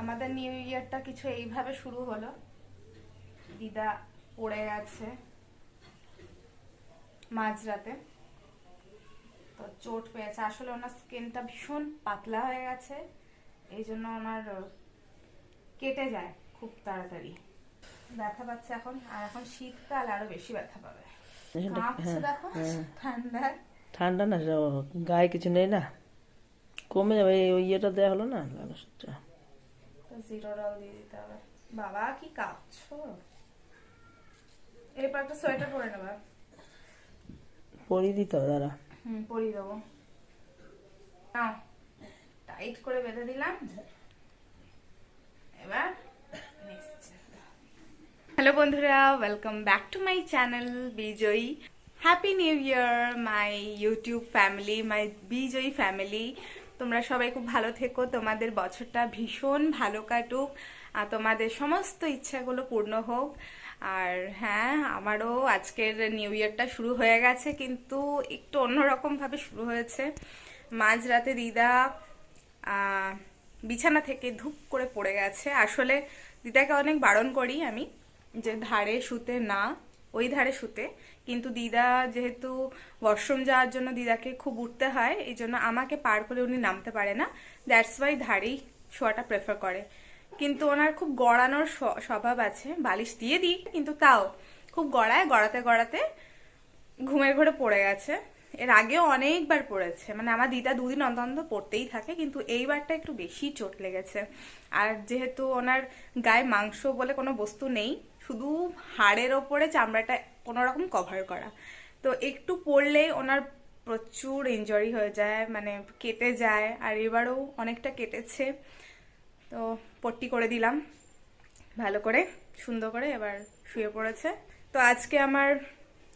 আমাদের নিউ ইয়ারটা কিছু এইভাবে শুরু হলো। দিদা পড়ে গেছে মাঝরাতে। তো চোট পেয়েছে। আসলে ওনার স্কিনটা ভীষণ পাতলা হয়ে গেছে। এই জন্য ওনার কেটে যায় খুব তাড়াতাড়ি। ব্যথা পাচ্ছে এখন। আর এখন শীতকাল আরও বেশি ব্যথা পাবে। কাঁপছে হ্যাঁ, দেখো হ্যাঁ। ঠান্ডায় ঠান্ডা না গায়ে কিছু নেই না? কমে যাবে ওই ইয়েটা দেওয়া হলো না? তো জিরো রল দিয়ে দিতে হবে। বাবা কি কাঁপছো এরপর একটা সোয়েটার পরে নেবা। পরিয়ে দিতে হবে দাঁড়া। হুম পরিয়ে দেবো। নাও টাইট করে বেঁধে দিলাম। এবার হ্যালো বন্ধুরা welcome back to my channel Bijoyi happy new year my YouTube family my Bijoyi family তোমরা সবাই খুব ভালো থেকো। তোমাদের বছরটা ভীষণ ভালো কাটুক। আর তোমাদের সমস্ত ইচ্ছাগুলো পূর্ণ হোক। আর হ্যাঁ আমারও আজকের নিউ ইয়ারটা শুরু হয়ে গেছে, কিন্তু একটু অন্যরকমভাবে শুরু হয়েছে। মাঝরাতে দিদা বিছানা থেকে ধূপ করে পড়ে গেছে। আসলে দিদাকে অনেক বারণ করি আমি যে ধারে শুতে না, ওই ধারে শুতে। কিন্তু দিদা যেহেতু ওয়াশরুম যাওয়ার জন্য দিদাকে খুব উঠতে হয়, এই জন্য আমাকে পার করে উনি নামতে পারে না। দ্যাটস ওয়াই ধারেই শোয়াটা প্রেফার করে। কিন্তু ওনার খুব গড়ানোর স্বভাব আছে। বালিশ দিয়ে দিই, কিন্তু তাও খুব গড়ায়, গড়াতে গড়াতে ঘুমের ঘরে পড়ে গেছে। এর আগেও অনেকবার পড়েছে। মানে আমার দিদা দুদিন অন্তর পড়তেই থাকে, কিন্তু এইবারটা একটু বেশি চোট লেগেছে। আর যেহেতু ওনার গায়ে মাংস বলে কোনো বস্তু নেই, শুধু হাড়ের ওপরে চামড়াটা কোনো রকম কভার করা। তো একটু পড়লেই ওনার প্রচুর ইনজরি হয়ে যায় মানে কেটে যায়, আর এবারও অনেকটা কেটেছে। তো পট্টি করে দিলাম, ভালো করে, সুন্দর করে এবার শুয়ে পড়েছে। তো আজকে আমার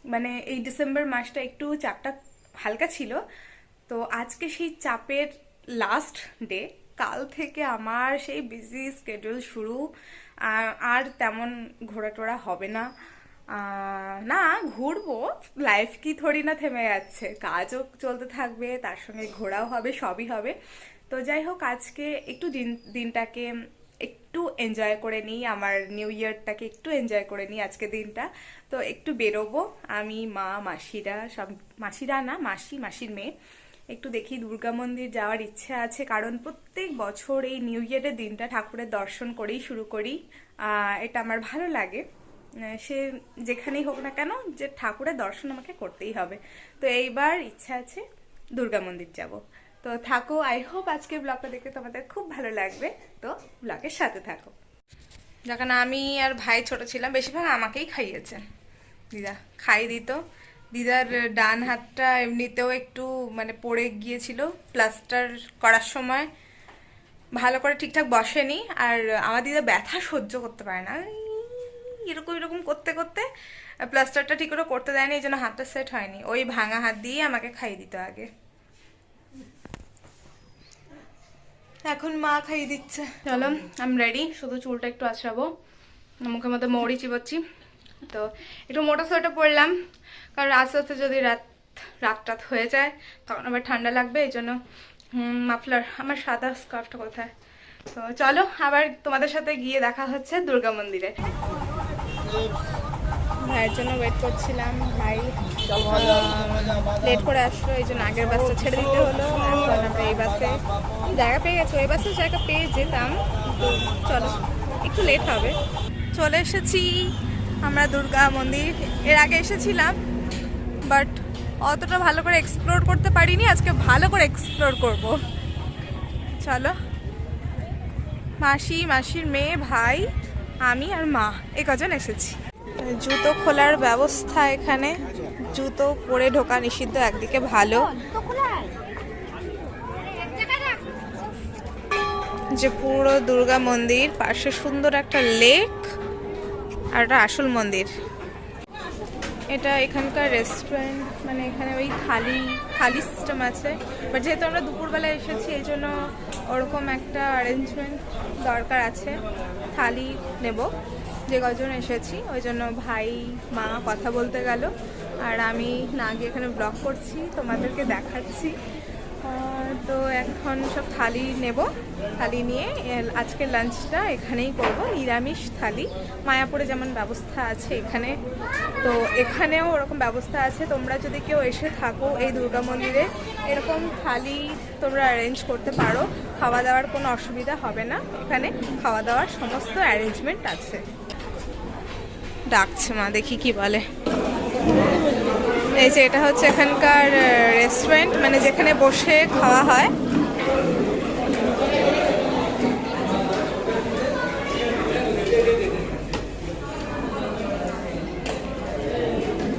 মানে এই ডিসেম্বর মাসটা একটু চাপটা হালকা ছিল। তো আজকে সেই চাপের লাস্ট ডে কাল থেকে আমার সেই বিজি স্কেডিউল শুরু আর- তেমন ঘোরাটোরা হবে না। না, ঘুরবো। লাইফ কি থরি না থেমে যাচ্ছে। কাজও চলতে থাকবে, তার সঙ্গে ঘোরাও হবে, সবই হবে। তো যাই হোক, আজকে একটু দিন, দিনটাকে একটু এনজয় করে নিই, আমার নিউ ইয়ারটাকে একটু এনজয় করে নিই আজকে দিনটা। তো একটু বেরোবো, আমি, মা, মাসিরা, সব, মাসিরা না, মাসি, মাসির মেয়ে। একটু দেখি দুর্গা মন্দির যাওয়ার ইচ্ছে আছে, কারণ প্রত্যেক বছর এই নিউ ইয়ারের দিনটা ঠাকুরের দর্শন করেই শুরু করি। এটা আমার ভালো লাগে। সে যেখানেই হোক না কেন যে ঠাকুরের দর্শন আমাকে করতেই হবে। তো এইবার ইচ্ছা আছে দুর্গা মন্দির যাব। তো থাকো আই হোপ আজকের ব্লগটা দেখে তোমাদের খুব ভালো লাগবে। তো ব্লগের সাথে থাকো। যখন আমি আর ভাই ছোট ছিলাম, বেশিরভাগ আমাকেই খাইয়েছে দিদা, খাই দিত দিদার ডান হাতটা এমনিতেও একটু মানে পড়ে গিয়েছিল প্লাস্টার করার সময়। ভালো করে ঠিকঠাক বসেনি, আর আমার দিদা ব্যথা সহ্য করতে পারে না। এরকম এরকম করতে করতে প্লাস্টারটা ঠিক করে করতে দেয়নি, এই জন্য হাতটা সেট হয়নি। ওই ভাঙা হাত দিয়ে আমাকে খাইয়ে দিত আগে। এখন মা খাইয়ে দিচ্ছে। চলো আমি রেডি শুধু চুলটা একটু আছড়াবো। মুখের মধ্যে মৌরি চিবাচ্ছি। তো একটু মোটা সোয়েটার পরলাম, কারণ আস্তে আস্তে যদি রাত রাত টাত হয়ে যায়, তখন আবার ঠান্ডা লাগবে, এই জন্য মাফলার, আমার সাদা স্কার্ফটা কোথায়? তো চলো, আবার তোমাদের সাথে গিয়ে দেখা হচ্ছে দুর্গা মন্দিরে। ভাইয়ের জন্য ওয়েট করছিলাম, ভাই লেট করে আসলো, এই জন্য আগের বাসটা ছেড়ে দিতে হলো। এই বাসে জায়গা পেয়ে গেছি। ওই বাসে জায়গা পেয়ে যেতাম তো চলো, একটু লেট হবে। চলে এসেছি আমরা দুর্গা মন্দির। এর আগে এসেছিলাম বাট অতটা ভালো করে এক্সপ্লোর করতে পারিনি। আজকে ভালো করে এক্সপ্লোর করব। চলো, মাসি, মাসির মেয়ে, ভাই আমি আর মা, এ কজন এসেছি। জুতো খোলার ব্যবস্থা এখানে। জুতো পরে ঢোকা নিষিদ্ধ, একদিকে ভালো। যে পুরো দুর্গা মন্দির, পাশে সুন্দর একটা লেক আর একটা আসল মন্দির। এটা এখানকার রেস্টুরেন্ট মানে এখানে ওই খালি খালি সিস্টেম আছে। বাট যেহেতু আমরা দুপুরবেলা এসেছি, এই জন্য ওরকম একটা অ্যারেঞ্জমেন্ট দরকার আছে। খালি নেব, যে কজন এসেছি, ওই জন্য ভাই, মা কথা বলতে গেল। আর আমি না গিয়ে এখানে ব্লগ করছি, তোমাদেরকে দেখাচ্ছি। তো এখন সব থালি নেব। থালি নিয়ে আজকের লাঞ্চটা এখানেই করব, নিরামিষ থালি। মায়াপুরে যেমন ব্যবস্থা আছে এখানে, তো এখানেও ওরকম ব্যবস্থা আছে। তোমরা যদি কেউ এসে থাকো এই দুর্গা মন্দিরে, এরকম থালি তোমরা অ্যারেঞ্জ করতে পারো। খাওয়া দাওয়ার কোনো অসুবিধা হবে না। এখানে খাওয়া দাওয়ার সমস্ত অ্যারেঞ্জমেন্ট আছে। ডাকছে মা, দেখি কি বলে। এই যে এটা হচ্ছে এখানকার রেস্টুরেন্ট মানে যেখানে বসে খাওয়া হয়।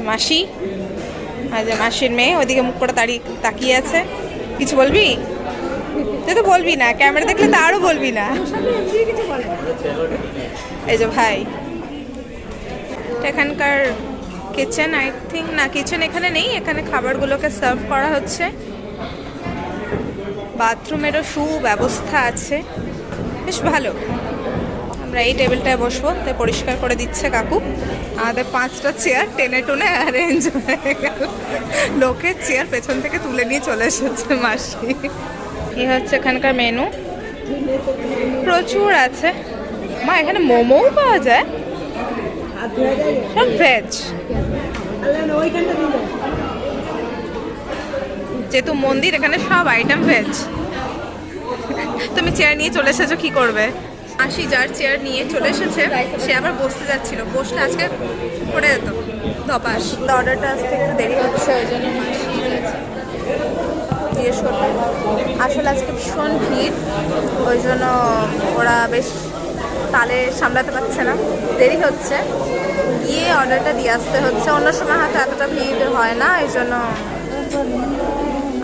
মাসি, আর যে মাসির মেয়ে ওইদিকে মুখ করে দাঁড়িয়ে তাকিয়ে আছে। কিছু বলবি? তুই তো বলবি না, ক্যামেরা দেখলে তো আরও বলবি না। এই যে ভাই এখানকার কিচেন আই থিঙ্ক না কিচেন এখানে নেই, এখানে খাবারগুলোকে সার্ভ করা হচ্ছে। বাথরুমেরও সুব্যবস্থা আছে। বেশ ভালো। আমরা এই টেবিলটায় বসবো তাই পরিষ্কার করে দিচ্ছে কাকু। আমাদের পাঁচটা চেয়ার টেনে টুনে অ্যারেঞ্জ হয়ে গেল। লোকের চেয়ার পেছন থেকে তুলে নিয়ে চলে এসেছে মাসি। এই হচ্ছে এখানকার মেনু প্রচুর আছে। মা, এখানে মোমোও পাওয়া যায়? ভেজ যেহেতু মন্দির, এখানে সব আইটেম ভেজ তুমি চেয়ার নিয়ে চলে এসেছ, কি করবে? আসি যার চেয়ার নিয়ে চলে এসেছে, সে আবার বসতে যাচ্ছিল। বসলে আজকে পড়ে যেত। ধপাস। অর্ডারটা আসতে একটু দেরি হচ্ছে, ওই জন্য আসলে আজকে ভীষণ ভিড়, ওই জন্য ওরা বেশ তালে সামলাতে পারছে না। দেরি হচ্ছে। গিয়ে অর্ডারটা দিয়ে আসতে হচ্ছে। অন্য সময় হয়তো এতটা ভিড় হয় না, এই জন্য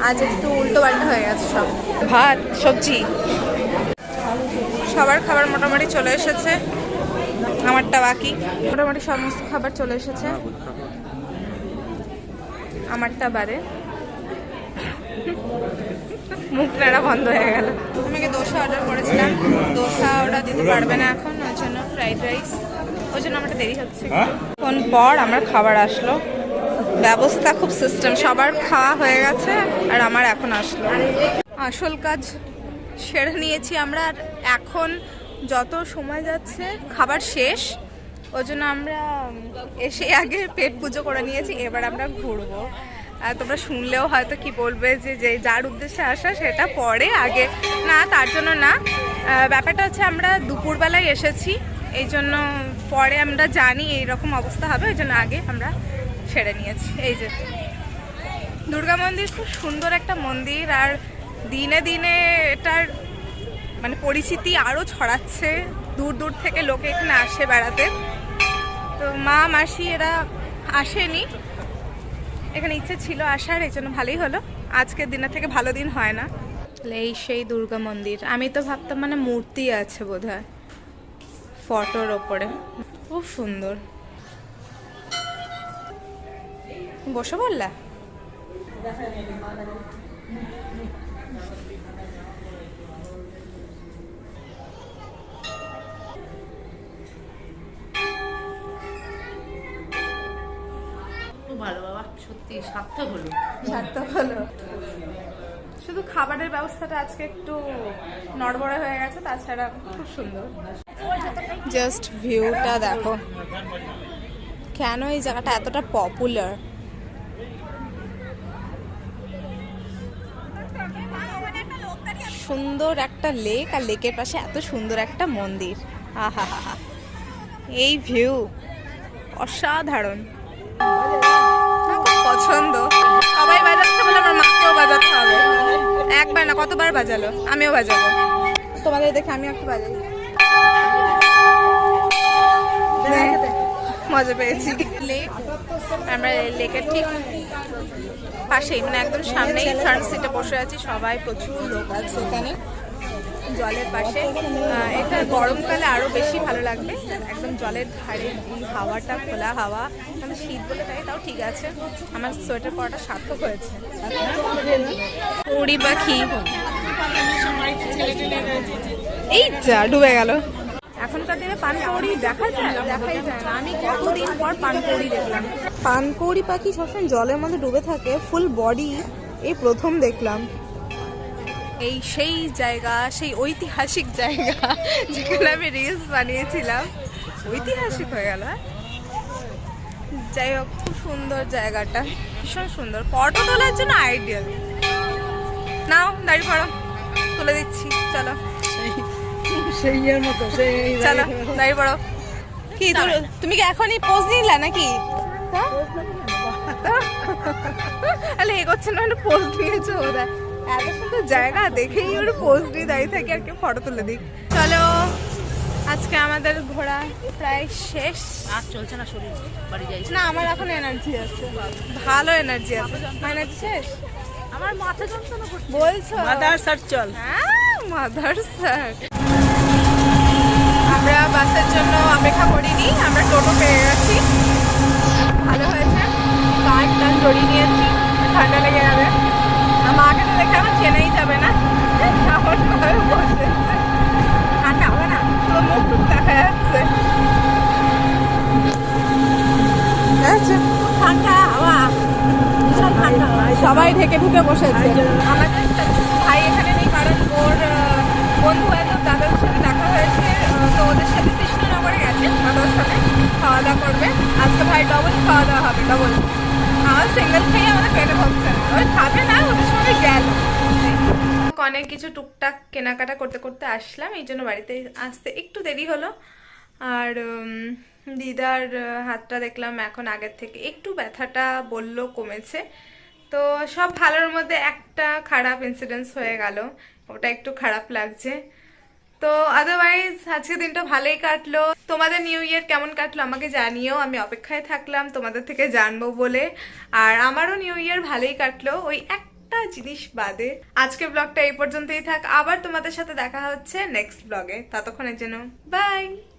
আজ একটু উল্টো পাল্টা হয়ে গেছে সব। ভাত, সবজি, সবার খাবার মোটামুটি চলে এসেছে। আমারটা বাকি। মোটামুটি সমস্ত খাবার চলে এসেছে। আমারটা বারে মুখ নাড়া বন্ধ হয়ে গেল। আমাকে দোসা অর্ডার করেছিলাম। দোসা অর্ডার দিতে পারবে না এখন ওই জন্য ফ্রাইড রাইস ওই জন্য আমারটা দেরি হচ্ছে। কোন পর আমার খাবার আসলো। ব্যবস্থা খুব সিস্টেম সবার খাওয়া হয়ে গেছে আর আমার এখন আসলো। আসল কাজ সেরে নিয়েছি আমরা আর এখন যত সময় যাচ্ছে খাবার শেষ। ওই জন্য আমরা এসে আগে পেট পুজো করে নিয়েছি এবার আমরা ঘুরবো। তোমরা শুনলেও হয়তো কি বলবে যে যে যার উদ্দেশ্যে আসা সেটা পরে, আগে না, তার জন্য না। ব্যাপারটা হচ্ছে আমরা দুপুরবেলায় এসেছি, এই জন্য পরে আমরা জানি এইরকম অবস্থা হবে ওই জন্য আগে আমরা সেরে নিয়েছি। এই যে, দুর্গা মন্দির খুব সুন্দর একটা মন্দির, আর দিনে দিনে এটার মানে পরিচিতি আরও ছড়াচ্ছে, দূর দূর থেকে লোকে এখানে আসে বেড়াতে। তো মা, মাসি এরা আসেনি এখানে ইচ্ছে ছিল আসার, এই জন্য ভালোই হলো। আজকের দিনের থেকে ভালো দিন হয় না। এই সেই দুর্গা মন্দির। আমি তো ভাবতাম মানে মূর্তি আছে বোধ হয় ফটোর ওপরে। খুব সুন্দর। বসে পড়লা সত্যি সার্থক হলো। সার্থক হলো। শুধু খাবারের ব্যবস্থাটা আজকে একটু নড়বড়ে হয়ে গেছে তাছাড়া খুব সুন্দর। জাস্ট ভিউটা দেখো। কেন এই জায়গাটা এতটা পপুলার সুন্দর একটা লেক আর লেকের পাশে এত সুন্দর একটা মন্দির। আহা হা হা এই ভিউ অসাধারণ। পছন্দ। সবাই বাজাচ্ছে বলে আমার মাকেও বাজাতে হবে। একবার না কতবার বাজালো? আমিও বাজাবো। তোমাদের দেখে আমি একটু বাজাই? নে, মজা পেয়েছি। লেক আমরা লেকের ঠিক পাশেই মানে একদম সামনেই ফ্রন্ট সিটে বসে আছি। সবাই প্রচুর লোক আছে এখানে। জলের পাশে। এটা গরমকালে আরও বেশি ভালো লাগবে। একদম জলের ধারে হাওয়াটা, খোলা হাওয়া। মানে শীত বলে তাই, তাও ঠিক আছে। আমার সোয়েটার পরাটা সার্থক হয়েছে। উড়ি পাখি এই যা, ডুবে গেল। এখনকার দিনে পানকৌড়ি দেখা যায়? দেখাই যায় না। আমি কতদিন পর পানকৌড়ি দেখলাম। পানকৌড়ি পাখি সবসময় জলের মধ্যে ডুবে থাকে ফুল বডি এই প্রথম দেখলাম। এই সেই জায়গা সেই ঐতিহাসিক জায়গা যেখানে আমি রিলস বানিয়েছিলাম। ঐতিহাসিক হয়ে গেল হ্যাঁ? যাই হোক খুব সুন্দর জায়গাটা। ভীষণ সুন্দর। ফটো তোলার জন্য আইডিয়াল নাও দাঁড়িয়ে পড়ো। তুলে দিচ্ছি চলো। সেই ইয়ের মতো সেই চলো দাঁড়িয়ে পড়ো। কি তুমি- তুমি কি এখনই পোজ নিলা নাকি? হ্যাঁ? আরে এগোচ্ছে না হলে পোজ নিয়েছো ওরা এত সুন্দর জায়গা দেখেই ওর পোজ দিয়ে দাঁড়িয়ে থাকি আর কি ফটো তুলে দিই চলো আজকে আমাদের ঘোরা প্রায় শেষ। আর চলছে না শরীর বাড়ি যাই। না আমার এখন এনার্জি আছে। ভালো এনার্জি আছে। এনার্জি শেষ? আমার মাথা যন্ত্রণা করছে। বলছো? মাদার স্যার চল। হ্যাঁ মাদার স্যার আমরা বাসের জন্য অপেক্ষা করিনি আমরা টোটো পেয়ে গেছি। ভালো হয়েছে। কার টান জড়িয়ে নিয়েছি। ঠান্ডা লেগে যাবে আর মাকে তো দেখে আমার চেনাই যাবে না। কেমন ভাবে বসেছে। ঠান্ডা হবে না। পুরো মুখ দেখা যাচ্ছে। ঠান্ডা হাওয়া। বিশাল ঠান্ডা সবাই ঢেকে ঢুকে বসেছে। আমাদের ভাই এখানে নেই, কারণ ওর বন্ধু বান্ধব দাদার সাথে দেখা হয়েছে। তো ওদের সাথে কৃষ্ণনগরে গেছে। দাদার সাথে খাওয়া দাওয়া করবে। আজকে ভাই ডবল খাওয়া দাওয়া হবে ডবল আমার সিঙ্গেল খেয়ে আমাদের পেটে ভরছে না। ওই খাবে না, ওদের সঙ্গে গেল। অনেক কিছু টুকটাক কেনাকাটা করতে করতে আসলাম, এই জন্য বাড়িতে আসতে একটু দেরি হলো। আর দিদার হাতটা দেখলাম এখন আগের থেকে একটু ব্যথাটা বলল কমেছে। তো সব ভালোর মধ্যে একটা খারাপ ইনসিডেন্স হয়ে গেল, ওটা একটু খারাপ লাগছে। তো আদারওয়াইজ আজকে দিনটা ভালোই কাটলো। তোমাদের নিউ ইয়ার কেমন কাটলো আমাকে জানিও, আমি অপেক্ষায় থাকলাম তোমাদের থেকে জানব বলে। আর আমারও নিউ ইয়ার ভালোই কাটলো, ওই একটা জিনিস বাদে। আজকে ব্লগটা এই পর্যন্তই থাক। আবার তোমাদের সাথে দেখা হচ্ছে নেক্সট ব্লগে ততক্ষণের জন্য বাই